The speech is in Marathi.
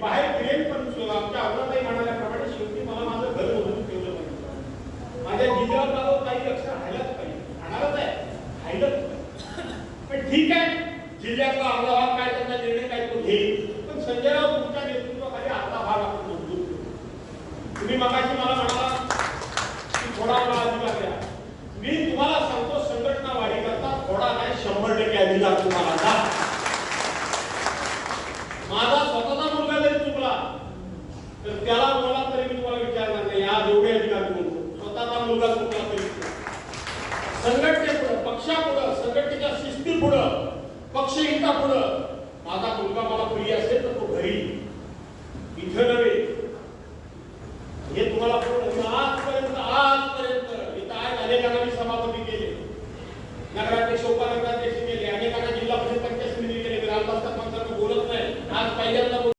बाहेर फिरेल पण सु- आमच्या अग्रताई म्हणाल्याप्रमाणे शेवटी मला माझं घर म्हणून ठेवलं पाहिजे. माझ्या जिजावर माझं काही लक्ष राहायलाच पाहिजे. राहणारच आहे. राहिलंच पण ठीक आहे. जिल्ह्यातला अर्धा भाग काय त्यांना निर्णय काय तो घेईल. पण संजयराव तुमच्या नेतृत्वाखाली अर्धा भाग आपण मंजूर तुम्ही मगाशी मला म्हणाला की थोडा मला अधिकार द्या मी तुम्हाला सांगतो संघटना वाढी करता थोडा नाही शंभर टक्के अधिकार तुम्हाला द्या माझा स्वतःचा मुलगा जरी चुकला तर त्याला मला तरी मी तुम्हाला विचारणार नाही. आज एवढे अधिकारी देऊन स्वतःचा मुलगा तुम्हाला तरी संघटनेपुढं पक्षापुढं संघटनेच्या शिस्तीपुढं पक्षहितापुढं माझा पुढं मला